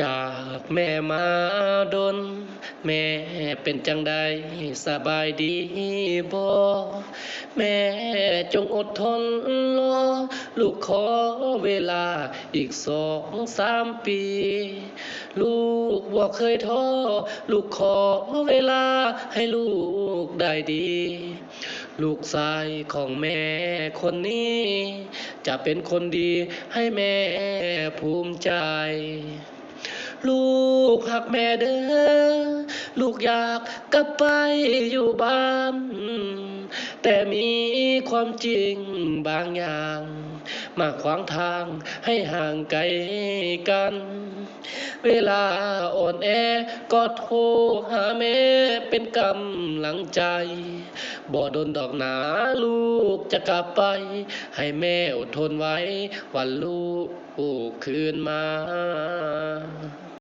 จากแม่มาดน แม่เป็นจังใดสบายดีบ่แม่จงอดทนรอลูกขอเวลาอีกสองสามปี ลูกบ่เคยท้อลูกขอเวลาให้ลูกได้ดี ลูกชายของแม่คนนี้ จะเป็นคนดีให้แม่ภูมิใจ กหักแม่เด้อลูกอยากกลับไปอยู่บ้าน แต่มีความจริงบางอย่าง มาขวางทางให้ห่างไกลกัน เวลาอ่อนแอก็โทรหาแม่เป็นกำลังใจ บ่โดนดอกหนาลูกจะกลับไป ให้แม่อดทนไว้วันลูกคืนมา